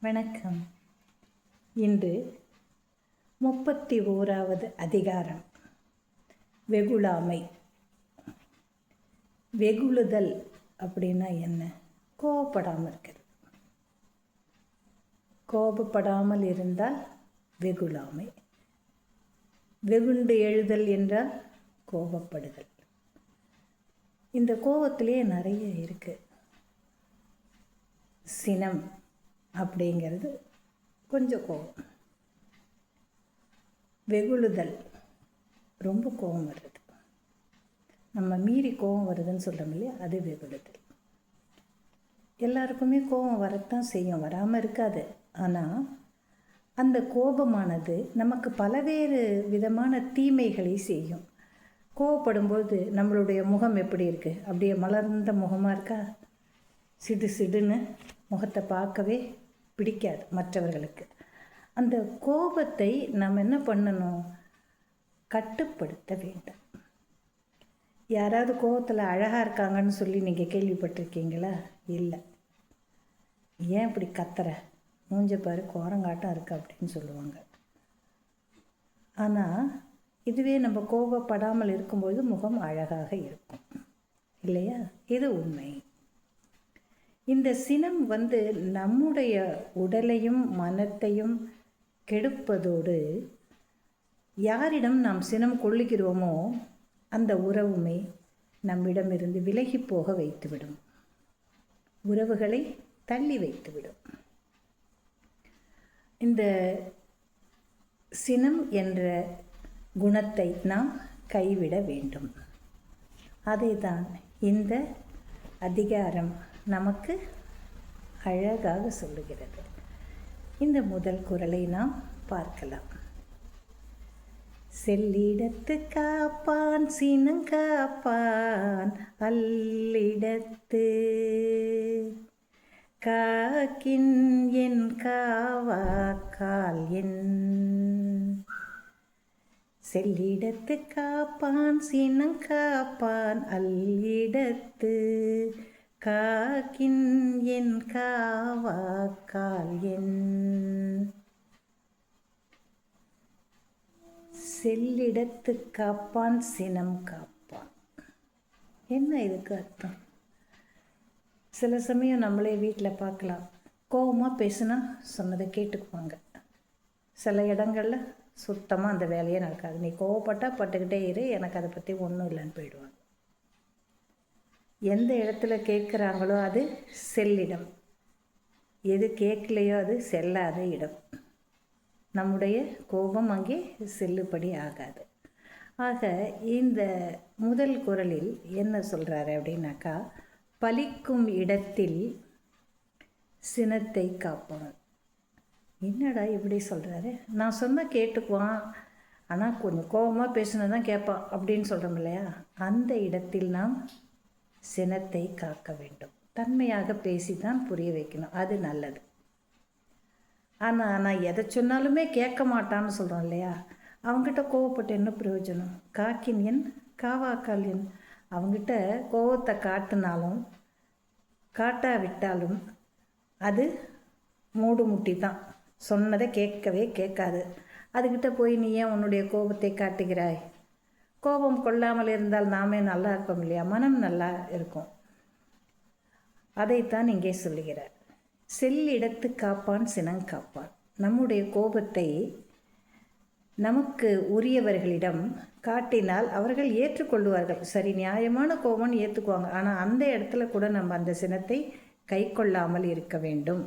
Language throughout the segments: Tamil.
வணக்கம். இன்று முப்பத்தி ஓராவது அதிகாரம். வெகுளாமை. வெகுளுதல் அப்படின்னா என்ன? கோபப்படாமல் இருக்கிறது. கோபப்படாமல் இருந்தால் வெகுளாமை. வெகுண்டு எழுதல் என்றால் கோபப்படுதல். இந்த கோபத்திலே நிறைய இருக்குது சினம் அப்படிங்கிறது கொஞ்சம் கோபம் வெகுழுதல் ரொம்ப கோபம் வருது நம்ம மீறி கோபம் வருதுன்னு சொல்கிறோம் இல்லையா? அது வெகுழுதல் எல்லாருக்குமே கோபம் வரத்தான் செய்யும். வராமல் இருக்காது. ஆனால் அந்த கோபமானது நமக்கு பலவேறு விதமான தீமைகளை செய்யும். கோவப்படும்போது நம்மளுடைய முகம் எப்படி இருக்குது அப்படியே மலர்ந்த முகமாக இருக்கா? சிடு சிடுன்னு முகத்தை பார்க்கவே பிடிக்காது மற்றவர்களுக்கு. அந்த கோபத்தை நம்ம என்ன பண்ணணும்? கட்டுப்படுத்த வேண்டும். யாராவது கோபத்தில் அழகாக இருக்காங்கன்னு சொல்லி நீங்கள் கேள்விப்பட்டிருக்கீங்களா? இல்லை. ஏன் இப்படி கத்துற? மூஞ்ச பாரு கோரங்காட்டம் இருக்கு அப்படின்னு சொல்லுவாங்க. ஆனால் இதுவே நம்ம கோபப்படாமல் இருக்கும்போது முகம் அழகாக இருக்கும். இல்லையா? இது உண்மை. இந்த சினம் வந்து நம்முடைய உடலையும் மனத்தையும் கெடுப்பதோடு யாரிடம் நாம் சினம் கொள்ளுகிறோமோ அந்த உறவுமே நம்மிடமிருந்து விலகி போக வைத்துவிடும். உறவுகளை தள்ளி வைத்துவிடும். இந்த சினம் என்ற குணத்தை நாம் கைவிட வேண்டும். அதை தான் இந்த அதிகாரம் நமக்கு அழகாக சொல்லுகிறது. இந்த முதல் குரலை நாம் பார்க்கலாம். செல்லிடத்து காப்பான் சினங்காப்பான் அல்லிடத்து. காக்கின் என் காவாக்கால் என். செல்லிடத்து காப்பான் சீனம் காப்பான் அல்லிடத்து. காக்கின் என் காவாக்கால் என். செல்லிடத்து காப்பான் சினம் காப்பான். என்ன இதுக்கு அர்த்தம்? சில சமயம் நம்மளே வீட்டில் பார்க்கலாம். கோபமாக பேசுனா சொன்னதை கேட்டுக்குவாங்க. சில இடங்களில் சுத்தமாக அந்த வேலையே நடக்காது. நீ கோவப்பட்டால் பட்டுக்கிட்டே இரு எனக்கு அதை பற்றி ஒன்றும் இல்லைன்னு போயிடுவாங்க. எந்த இடத்துல கேட்குறாங்களோ அது செல்லிடம். எது கேட்கலையோ அது செல்லாத இடம். நம்முடைய கோபம் அங்கே செல்லுபடி ஆகாது. ஆக இந்த முதல் குரலில் என்ன சொல்கிறாரு அப்படின்னாக்கா பலிக்கும் இடத்தில் சினத்தை காப்பணும். என்னடா இப்படி சொல்கிறாரு நான் சொன்னால் கேட்டுக்குவான். ஆனால் கொஞ்சம் கோபமாக பேசினா தான் கேட்பான் அப்படின்னு சொல்கிறோம் இல்லையா? அந்த இடத்தில் நாம் சினத்தை காக்க வேண்டும். தன்மையாக பேசி தான் புரிய வைக்கணும். அது நல்லது. ஆனால் நான் எதை சொன்னாலுமே கேட்க மாட்டான்னு சொல்கிறோம் இல்லையா? அவங்ககிட்ட கோவப்பட்டு என்ன பிரயோஜனம்? காக்கின் என் காவாக்கால் என் அவங்ககிட்ட கோவத்தை காட்டினாலும் காட்டாவிட்டாலும் அது மூடு முட்டி தான். சொன்னதை கேட்கவே கேட்காது. அதுக்கிட்ட போய் நீ ஏன் உன்னுடைய கோபத்தை காட்டுகிறாய்? கோபம் கொள்ளாமல் இருந்தால் நாமே நல்லா இருப்போம் இல்லையா? மனம் நல்லா இருக்கும். அதைத்தான் இங்கே சொல்லுகிறார். செல்லிடத்து காப்பான் சினங் காப்பான். நம்முடைய கோபத்தை நமக்கு உரியவர்களிடம் காட்டினால் அவர்கள் ஏற்றுக்கொள்வார்கள். சரி நியாயமான கோபம்னு ஏற்றுக்குவாங்க ஆனால் அந்த இடத்துல கூட நம்ம அந்த சினத்தை கை கொள்ளாமல் இருக்க வேண்டும்.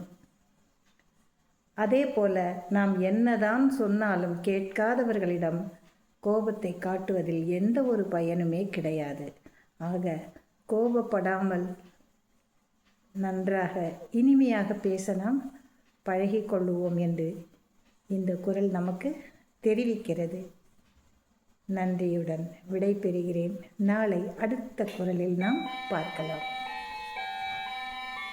அதே போல நாம் என்னதான் சொன்னாலும் கேட்காதவர்களிடம் கோபத்தை காட்டுவதில் எந்த ஒரு பயனுமே கிடையாது. ஆக கோபப்படாமல் நன்றாக இனிமையாக பேச நாம் பழகிக்கொள்ளுவோம் என்று இந்த குரல் நமக்கு தெரிவிக்கிறது. நன்றியுடன் விடை பெறுகிறேன் நாளை அடுத்த குரலில் நாம் பார்க்கலாம்.